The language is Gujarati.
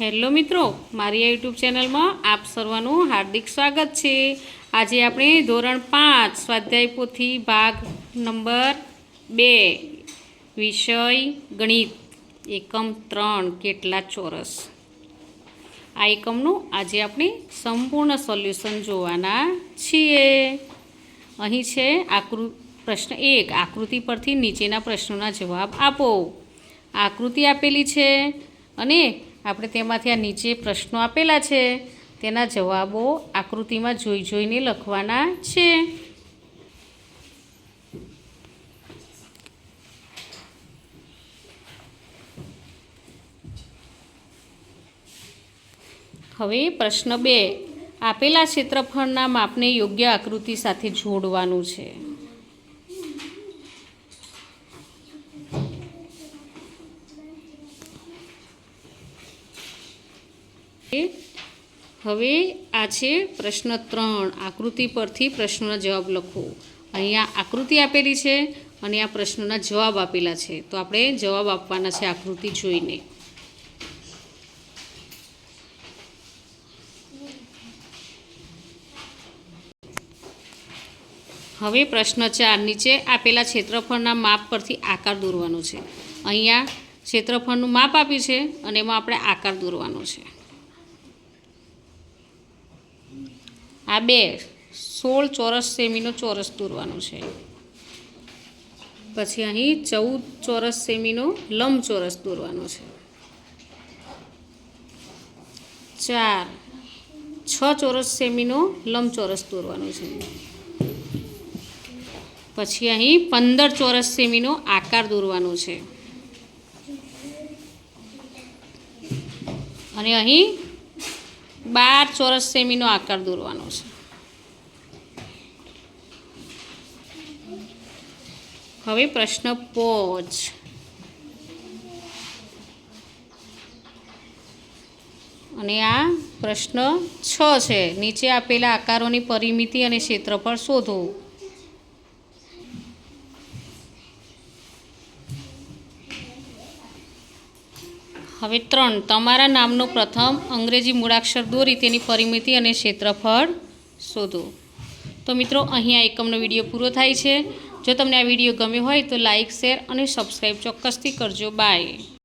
હેલો મિત્રો, મારી આ યુટ્યુબ ચેનલમાં આપ સર્વનું હાર્દિક સ્વાગત છે. આજે આપણે ધોરણ પાંચ, સ્વાધ્યાય પોથી ભાગ નંબર બે, વિષય ગણિત, એકમ ત્રણ, કેટલા ચોરસ. આ એકમનું આજે આપણે સંપૂર્ણ સોલ્યુશન જોવાના છીએ. અહીં છે આકૃ, પ્રશ્ન એક, આકૃતિ પરથી નીચેના પ્રશ્નોના જવાબ આપો. આકૃતિ આપેલી છે અને આપણે તેમાંથી આ નીચે પ્રશ્નો આપેલા છે. તેના જવાબો આકૃતિમાં જોઈ જોઈને લખવાના છે. હવે પ્રશ્ન બે. આપેલા ક્ષેત્રફળના માપને યોગ્ય આકૃતિ સાથે જોડવાનું છે. હવે આ છે પ્રશ્ન ત્રણ. આકૃતિ પરથી પ્રશ્નનો જવાબ લખો. અહીંયા આકૃતિ આપેલી છે અને આ પ્રશ્નોના જવાબ આપેલા છે. તો આપણે જવાબ આપવાના છે આકૃતિ જોઈને. હવે પ્રશ્ન ચાર. નીચે આપેલા ક્ષેત્રફળના માપ પરથી આકાર દોરવાનો છે. અહીંયા ક્ષેત્રફળનું માપ આપ્યું છે અને એમાં આપણે આકાર દોરવાનો છે. આ બે સોળ ચોરસ સેમીનો ચોરસ દોરવાનો છે. પછી અહીં ચૌદ ચોરસ સેમીનો લંબચોરસ દોરવાનો છે. ચાર, છ ચોરસ સેમીનો લંબચોરસ દોરવાનો છે. પછી અહીં પંદર ચોરસ સેમીનો આકાર દોરવાનો છે. અને અહીં બાર ચોરસ સેમીનો આકાર દોરવાનો છે. હવે પ્રશ્ન પોચ. અને આ પ્રશ્ન છ છે. નીચે આપેલા આકારોની પરિમિતિ અને ક્ષેત્રફળ શોધો. હવે ત્રણ. તમારા નામનો પ્રથમ અંગ્રેજી મૂળાક્ષર દોરી, તેની પરિમિતિ અને ક્ષેત્રફળ શોધો. તો મિત્રો, અહીં આ એકમનો વીડિયો પૂરો થાય છે. જો તમને આ વીડિયો ગમ્યો હોય તો લાઇક શેર અને સબસ્ક્રાઈબ ચોક્કસથી કરજો. બાય.